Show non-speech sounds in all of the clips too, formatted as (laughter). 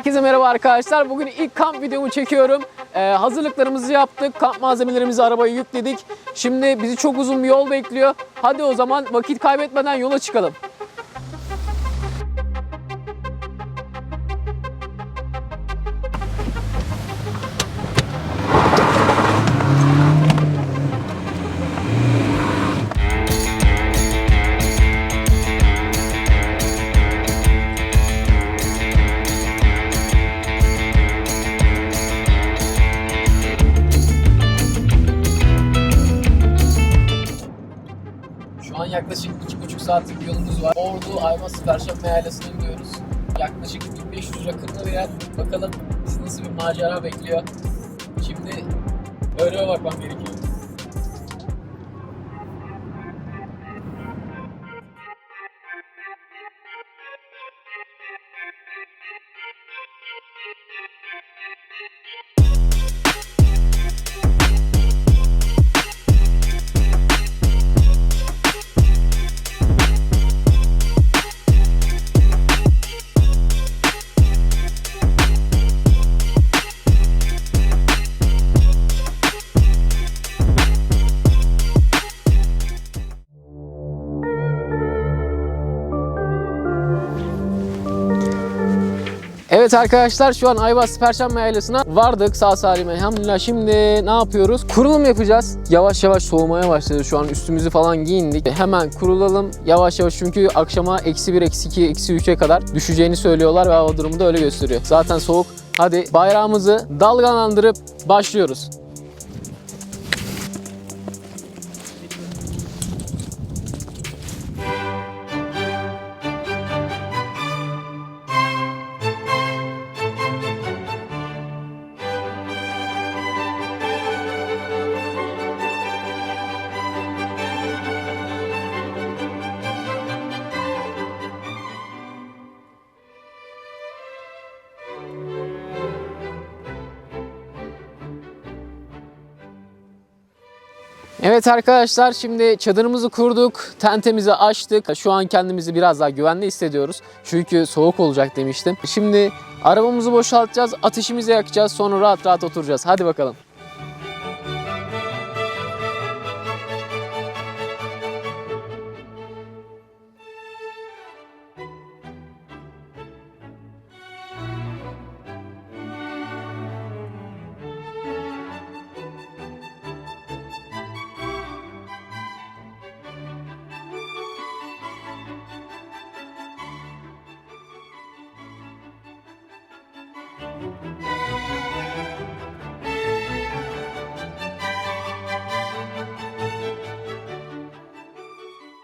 Herkese merhaba arkadaşlar. Bugün ilk kamp videomu çekiyorum. Ee, hazırlıklarımızı yaptık. Kamp malzemelerimizi arabaya yükledik. Şimdi bizi çok uzun bir yol bekliyor. Hadi o zaman vakit kaybetmeden yola çıkalım. Ordu Ayvası Perşembe Yaylası'na gidiyoruz. Yaklaşık 1500 rakımda bir yer. Bakalım bizi nasıl bir macera bekliyor. Şimdi öğrene bakmam gerekiyor. Evet arkadaşlar şu an Ayvaz Perşembe Yaylası'na vardık sağ salim elhamdülillah. Şimdi ne yapıyoruz? Kurulum yapacağız. Yavaş yavaş soğumaya başladı. Şu an üstümüzü falan giyindik. Hemen kurulalım yavaş yavaş çünkü akşama eksi 1, eksi 2, eksi 3'e kadar düşeceğini söylüyorlar ve hava durumu da öyle gösteriyor. Zaten soğuk. Hadi bayrağımızı dalgalandırıp başlıyoruz. Evet arkadaşlar şimdi çadırımızı kurduk, tentemizi açtık. Şu an kendimizi biraz daha güvende hissediyoruz. Çünkü soğuk olacak demiştim. Şimdi arabamızı boşaltacağız, ateşimizi yakacağız, sonra rahat rahat oturacağız. Hadi bakalım.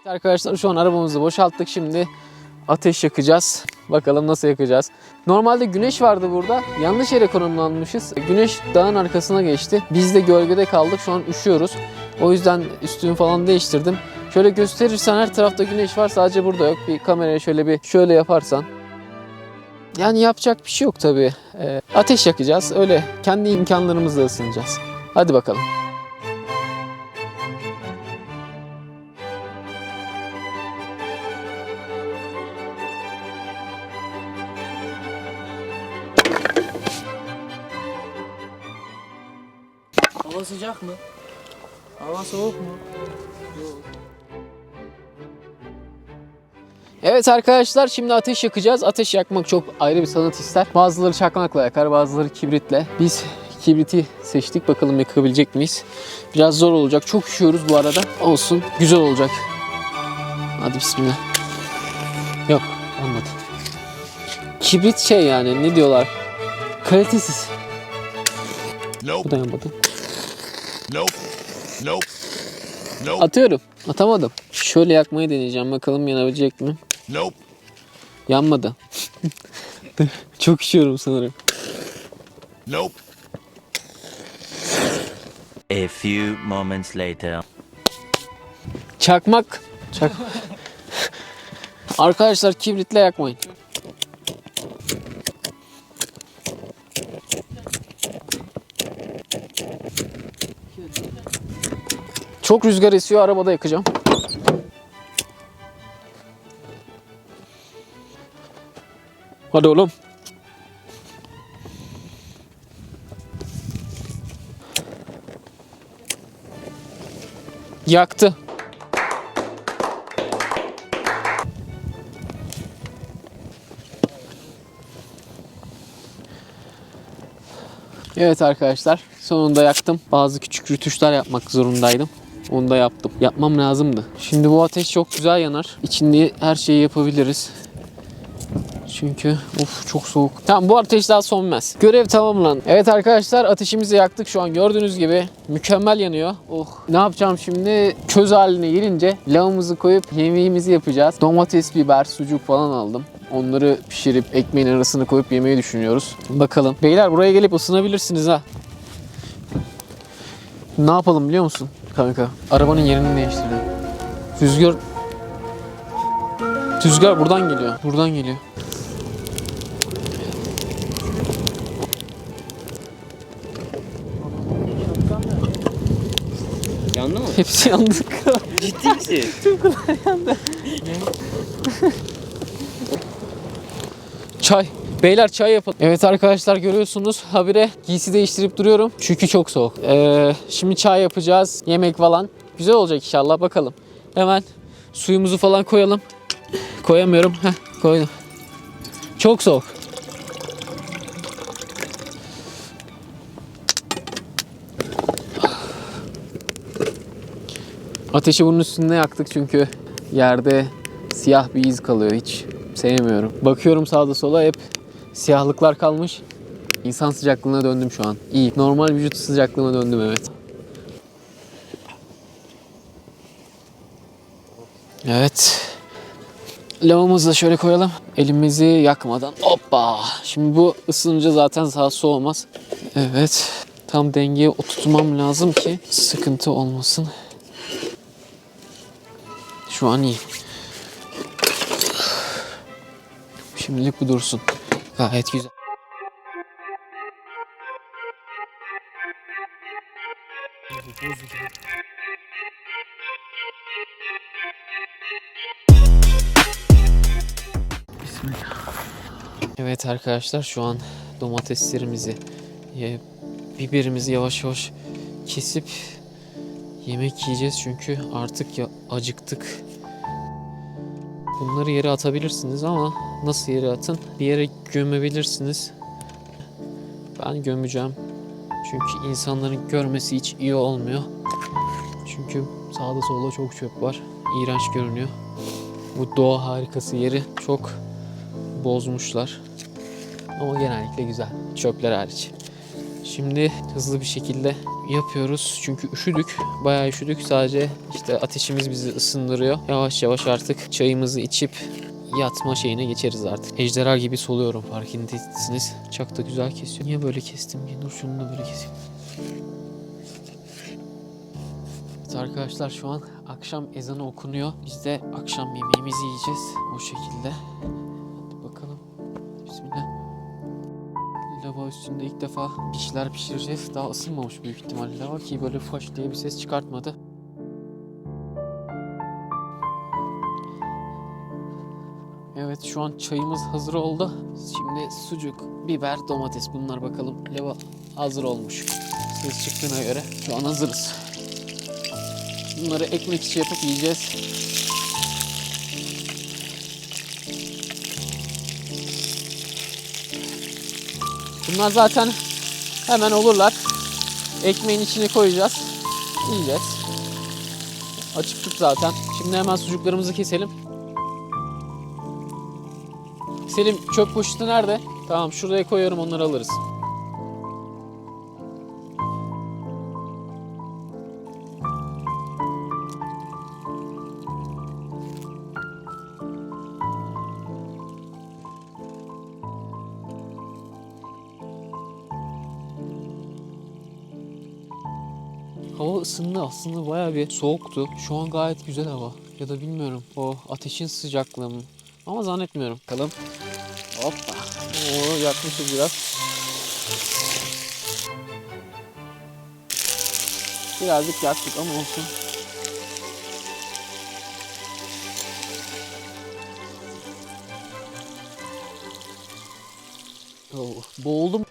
Arkadaşlar şu an arabamızı boşalttık. Şimdi ateş yakacağız. Bakalım nasıl yakacağız. Normalde güneş vardı burada. Yanlış yere konumlanmışız. Güneş dağın arkasına geçti. Biz de gölgede kaldık. Şu an üşüyoruz. O yüzden üstümü falan değiştirdim. Şöyle gösterirsen her tarafta güneş var. Sadece burada yok. Bir kameraya şöyle bir şöyle yaparsan. Yani yapacak bir şey yok tabii. Ee, ateş yakacağız. Öyle kendi imkanlarımızla ısınacağız. Hadi bakalım. Hava sıcak mı? Hava soğuk mu? Yok. Evet arkadaşlar şimdi ateş yakacağız. Ateş yakmak çok ayrı bir sanat ister. Bazıları çakmakla yakar, bazıları kibritle. Biz kibriti seçtik. Bakalım yakabilecek miyiz? Biraz zor olacak. Çok üşüyoruz bu arada. Olsun. Güzel olacak. Hadi bismillah. Yok olmadı. Kibrit şey yani ne diyorlar? Kalitesiz. Bu Nope, da yanmadı. nope, nope, nope, Atıyorum. Atamadım. Şöyle yakmayı deneyeceğim. Bakalım yanabilecek mi? Nope, Yanmadı. (laughs) Çok üşüyorum sanırım. nope. A few moments later. Çakmak. Çak. Arkadaşlar kibritle yakmayın. Çok rüzgar esiyor arabada yakacağım. Hadi oğlum. Yaktı. Evet arkadaşlar sonunda yaktım. Bazı küçük rütuşlar yapmak zorundaydım. Onu da yaptım. Yapmam lazımdı. Şimdi bu ateş çok güzel yanar. İçinde her şeyi yapabiliriz. Çünkü of çok soğuk. Tamam bu ateş daha sönmez. Görev tamamlandı. Evet arkadaşlar ateşimizi yaktık şu an gördüğünüz gibi. Mükemmel yanıyor. Oh. Ne yapacağım şimdi? Köz haline gelince lavımızı koyup yemeğimizi yapacağız. Domates, biber, sucuk falan aldım. Onları pişirip ekmeğin arasına koyup yemeyi düşünüyoruz. Bakalım. Beyler buraya gelip ısınabilirsiniz ha. Ne yapalım biliyor musun kanka? Arabanın yerini değiştirdim. Rüzgar Rüzgar buradan geliyor. Buradan geliyor. Hepsi yandık. Ciddi misin? (laughs) Çay. Beyler çay yapalım. Evet arkadaşlar görüyorsunuz habire giysi değiştirip duruyorum. Çünkü çok soğuk. Ee, şimdi çay yapacağız. Yemek falan. Güzel olacak inşallah bakalım. Hemen suyumuzu falan koyalım. Koyamıyorum. Heh, koydum. Çok soğuk. Ateşi bunun üstünde yaktık çünkü yerde siyah bir iz kalıyor. Hiç sevmiyorum. Bakıyorum sağda sola hep siyahlıklar kalmış. İnsan sıcaklığına döndüm şu an. İyi. Normal vücut sıcaklığına döndüm evet. Evet. Lavamızı da şöyle koyalım. Elimizi yakmadan. Hoppa. Şimdi bu ısınınca zaten sağ soğumaz. Evet. Tam dengeye oturtmam lazım ki sıkıntı olmasın. Şu an iyi. Şimdilik bu dursun. Gayet güzel. Evet arkadaşlar şu an domateslerimizi, biberimizi yavaş yavaş kesip yemek yiyeceğiz çünkü artık ya acıktık. Bunları yere atabilirsiniz ama nasıl yere atın? Bir yere gömebilirsiniz. Ben gömeceğim. Çünkü insanların görmesi hiç iyi olmuyor. Çünkü sağda solda çok çöp var. İğrenç görünüyor. Bu doğa harikası yeri çok bozmuşlar. Ama genellikle güzel. Çöpler hariç. Şimdi hızlı bir şekilde yapıyoruz. Çünkü üşüdük. Bayağı üşüdük. Sadece işte ateşimiz bizi ısındırıyor. Yavaş yavaş artık çayımızı içip yatma şeyine geçeriz artık. Ejderha gibi soluyorum farkındaysanız. Çok da güzel kesiyor. Niye böyle kestim ki? Dur şunu da böyle keseyim. Evet arkadaşlar şu an akşam ezanı okunuyor. Biz de akşam yemeğimizi yiyeceğiz. O şekilde. Üstünde ilk defa bir şeyler pişireceğiz. Daha ısınmamış büyük ihtimalle lava ki böyle faş diye bir ses çıkartmadı. Evet şu an çayımız hazır oldu. Şimdi sucuk, biber, domates bunlar bakalım. Lava hazır olmuş. Ses çıktığına göre şu an hazırız. Bunları ekmek içi yapıp yiyeceğiz. Bunlar zaten hemen olurlar. Ekmeğin içine koyacağız. Yiyeceğiz. Açıktık zaten. Şimdi hemen sucuklarımızı keselim. Selim çöp poşeti nerede? Tamam şuraya koyuyorum onları alırız. Hava ısındı aslında bayağı bir soğuktu. Şu an gayet güzel hava. Ya da bilmiyorum o ateşin sıcaklığı mı? Ama zannetmiyorum. Bakalım. Hoppa. Oo yakmışız biraz. Birazcık yaktık ama olsun. Oh, boğuldum.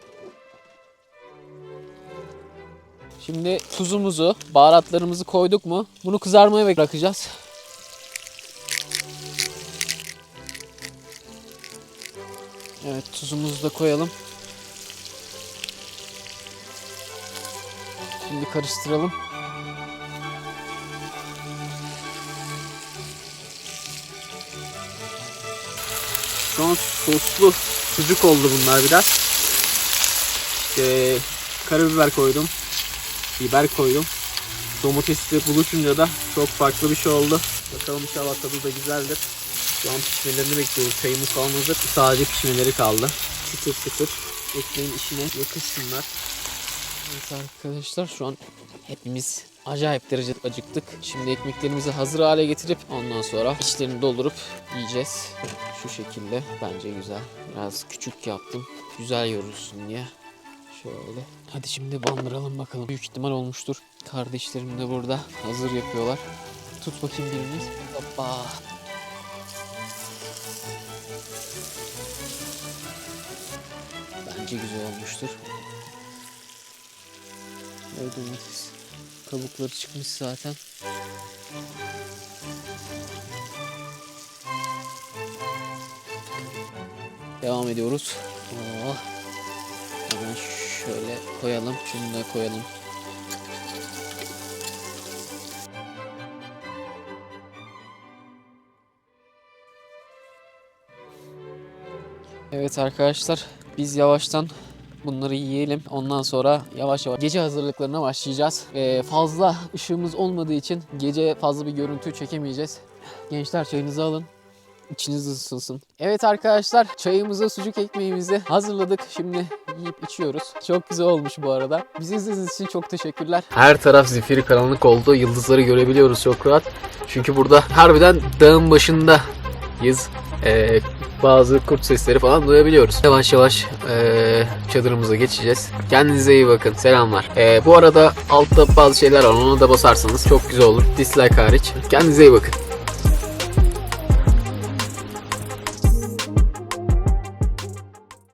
Şimdi tuzumuzu, baharatlarımızı koyduk mu? Bunu kızarmaya bırakacağız. Evet tuzumuzu da koyalım. Şimdi karıştıralım. Şu an soslu sucuk oldu bunlar biraz. İşte karabiber koydum biber koydum. Domatesle buluşunca da çok farklı bir şey oldu. Bakalım inşallah tadı da güzeldir. Şu an pişmelerini bekliyoruz. Çayımız falan. Sadece pişmeleri kaldı. Çıtır çıtır. Ekmeğin işine yakışsınlar. Evet arkadaşlar şu an hepimiz acayip derecede acıktık. Şimdi ekmeklerimizi hazır hale getirip ondan sonra içlerini doldurup yiyeceğiz. Şu şekilde bence güzel. Biraz küçük yaptım. Güzel yorulsun diye. Şöyle. Hadi şimdi bandıralım bakalım. Büyük ihtimal olmuştur. Kardeşlerim de burada hazır yapıyorlar. Tut bakayım biriniz. Hoppa. Bence güzel olmuştur. Ve domates. Kabukları çıkmış zaten. Devam ediyoruz. Oh. Hemen şöyle koyalım. Şunu da koyalım. Evet arkadaşlar biz yavaştan bunları yiyelim. Ondan sonra yavaş yavaş gece hazırlıklarına başlayacağız. Ee, fazla ışığımız olmadığı için gece fazla bir görüntü çekemeyeceğiz. Gençler çayınızı alın. İçiniz ısınsın. Evet arkadaşlar çayımızı, sucuk ekmeğimizi hazırladık. Şimdi yiyip içiyoruz. Çok güzel olmuş bu arada. Bizi izlediğiniz için çok teşekkürler. Her taraf zifiri karanlık oldu. Yıldızları görebiliyoruz çok rahat. Çünkü burada harbiden dağın başındayız. Ee, bazı kurt sesleri falan duyabiliyoruz. Yavaş yavaş ee, çadırımıza geçeceğiz. Kendinize iyi bakın. Selamlar. Ee, bu arada altta bazı şeyler var. Ona da basarsanız çok güzel olur. Dislike hariç. Kendinize iyi bakın.